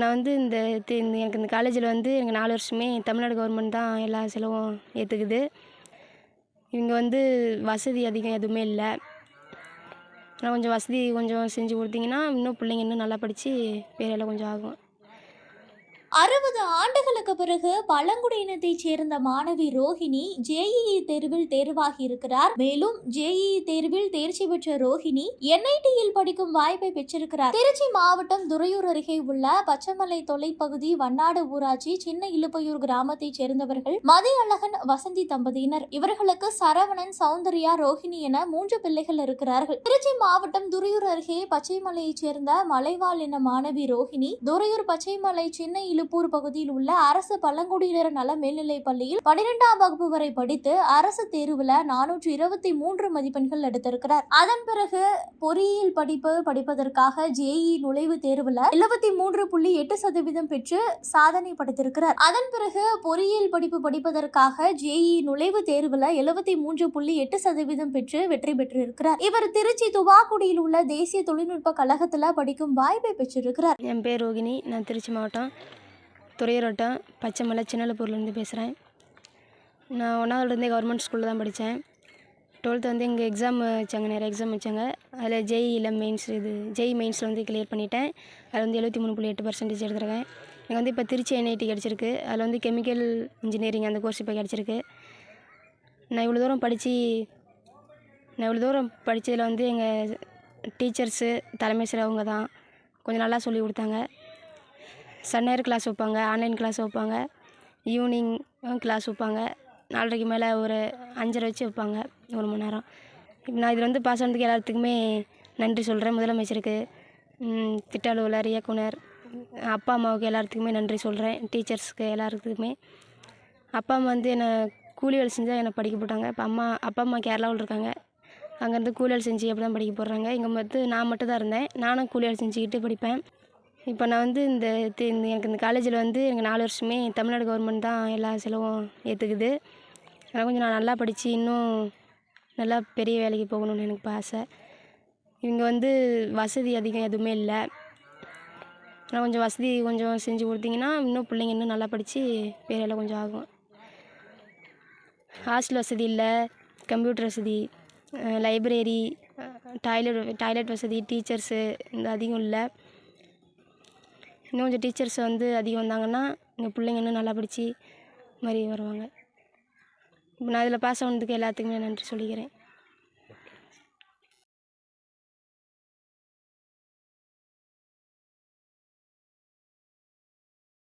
நான் வந்து இந்த இந்த எனக்கு இந்த காலேஜில் வந்து எனக்கு நாலு வருஷமே தமிழ்நாடு கவர்மெண்ட் தான் எல்லா செலவும் ஏற்றுக்குது இவங்க வந்து வசதி அதிகம் எதுவுமே இல்லை. ஆனால் கொஞ்சம் வசதி கொஞ்சம் செஞ்சு கொடுத்தீங்கன்னா இன்னும் பிள்ளைங்க இன்னும் நல்லா படித்து வேலையில் கொஞ்சம் ஆகும். அறுபது ஆண்டுகளுக்கு பிறகு பழங்குடியினத்தைச் சேர்ந்த மாணவி ரோஹிணி ஜேஇஇ தேர்வில் தேர்வாகி இருக்கிறார். மேலும் ஜேஇஇ தேர்வில் தேர்ச்சி பெற்ற ரோஹிணி என்ஐடியில் படிக்கும் வாய்ப்பை பெற்றிருக்கிறார். திருச்சி மாவட்டம் துறையூர் அருகே உள்ள பச்சைமலை தொலைப்பகுதி வண்ணாடு ஊராட்சி சின்ன இலுப்பையூர் கிராமத்தைச் சேர்ந்தவர்கள் மதியழகன் வசந்தி தம்பதியினர். இவர்களுக்கு சரவணன் சௌந்தர்யா ரோஹிணி என மூன்று பிள்ளைகள் இருக்கிறார்கள். திருச்சி மாவட்டம் துறையூர் அருகே பச்சைமலையைச் சேர்ந்த மலைவாழ் என மாணவி ரோஹிணி துறையூர் பச்சைமலை சின்ன திருப்பூர் பகுதியில் உள்ள அரசு பழங்குடியினர் நல மேல்நிலைப் பள்ளியில் பனிரெண்டாம் வகுப்பு வரை படித்து அரசு தேர்வுல நானூற்று இருபத்தி மூன்று மதிப்பெண்கள் எடுத்திருக்கிறார். அதன் பிறகு பொறியியல் படிப்பு படிப்பதற்காக ஜேஇ நுழைவு தேர்வுல எழுபத்தி மூன்று புள்ளி எட்டு சதவீதம் பெற்று சாதனை படைத்திருக்கிறார். அதன் பிறகு பொறியியல் படிப்பு படிப்பதற்காக ஜேஇ நுழைவு தேர்வுல எழுபத்தி மூன்று புள்ளி எட்டு சதவீதம் பெற்று வெற்றி பெற்றிருக்கிறார். இவர் திருச்சி துவாக்குடியில் உள்ள தேசிய தொழில்நுட்ப கழகத்துல படிக்கும் வாய்ப்பை பெற்றிருக்கிறார். என் பேர் ரோகிணி. நான் திருச்சி மாவட்டம் துறையூர் வட்டம் பச்சைமலை சின்னலப்பூர்லேருந்து பேசுகிறேன் நான் ஒன்றாவதுலேருந்தே கவர்மெண்ட் ஸ்கூலில் தான் படித்தேன் டுவெல்த்து வந்து எங்கள் எக்ஸாம் வச்சாங்க நிறைய எக்ஸாம் வச்சாங்க. அதில் ஜெயியில் மெயின்ஸ் இது ஜெய் மெயின்ஸில் வந்து கிளியர் பண்ணிட்டேன். அதில் வந்து எழுபத்தி மூணு புள்ளி எட்டு பர்சன்டேஜ் எடுத்துருக்கேன். எனக்கு வந்து இப்போ திருச்சி என்ஐடி கிடச்சிருக்கு. அதில் வந்து கெமிக்கல் இன்ஜினியரிங் அந்த கோர்ஸ் இப்போ கிடச்சிருக்கு. நான் இவ்வளோ தூரம் படித்து நான் இவ்வளோ தூரம் படித்ததில் வந்து எங்கள் டீச்சர்ஸு தலைமை சார் அவங்க தான் கொஞ்சம் நல்லா சொல்லி கொடுத்தாங்க. சன்னையர் கிளாஸ் வைப்பாங்க ஆன்லைன் கிளாஸ் வைப்பாங்க ஈவினிங் கிளாஸ் வைப்பாங்க நாலரைக்கு மேலே ஒரு அஞ்சரை வச்சு வைப்பாங்க ஒரு மணி நேரம். இப்போ நான் இதில் வந்து பாஸ் ஆனதுக்கு எல்லாத்துக்குமே நன்றி சொல்கிறேன் முதலமைச்சருக்கு திட்டாளுவலர் இயக்குனர் அப்பா அம்மாவுக்கு எல்லாத்துக்குமே நன்றி சொல்கிறேன் டீச்சர்ஸ்க்கு எல்லாத்துக்குமே. அப்பா அம்மா வந்து என்னை கூலி வேலை செஞ்சால் என்னை படிக்க போட்டாங்க. இப்போ அம்மா அப்பா அம்மா கேரளாவில் இருக்காங்க. அங்கேருந்து கூலி வேலை செஞ்சு அப்படி தான் படிக்க போடுறாங்க? இங்கே வந்து நான் மட்டும் தான் இருந்தேன். நானும் கூலி வேலை செஞ்சுக்கிட்டு படிப்பேன். இப்போ நான் வந்து இந்த தி- இந்த எனக்கு இந்த காலேஜில் வந்து எனக்கு நாலு வருஷமே தமிழ்நாடு கவர்மெண்ட் தான் எல்லா செலவும் ஏற்றுக்குது ஆனால் கொஞ்சம் நான் நல்லா படித்து இன்னும் நல்லா பெரிய வேலைக்கு போகணும்னு எனக்கு இப்போ ஆசை. இவங்க வந்து வசதி அதிகம் எதுவுமே இல்லை. ஆனால் கொஞ்சம் வசதி கொஞ்சம் செஞ்சு கொடுத்தீங்கன்னா இன்னும் பிள்ளைங்க இன்னும் நல்லா படித்து வேலையில் கொஞ்சம் ஆகும். ஹாஸ்டல் வசதி இல்லை கம்ப்யூட்டர் வசதி லைப்ரரி டாய்லெட் டாய்லெட் வசதி டீச்சர்ஸு இந்த அதிகம் இல்லை. இன்னும் கொஞ்சம் டீச்சர்ஸ் வந்து அதிகம் வந்தாங்கன்னா எங்கள் பிள்ளைங்க இன்னும் நல்லா படித்து மாதிரி வருவாங்க. இப்போ நான் இதில் பாஸ் ஆனதுக்கு எல்லாத்துக்குமே நன்றி சொல்லிக்கிறேன்.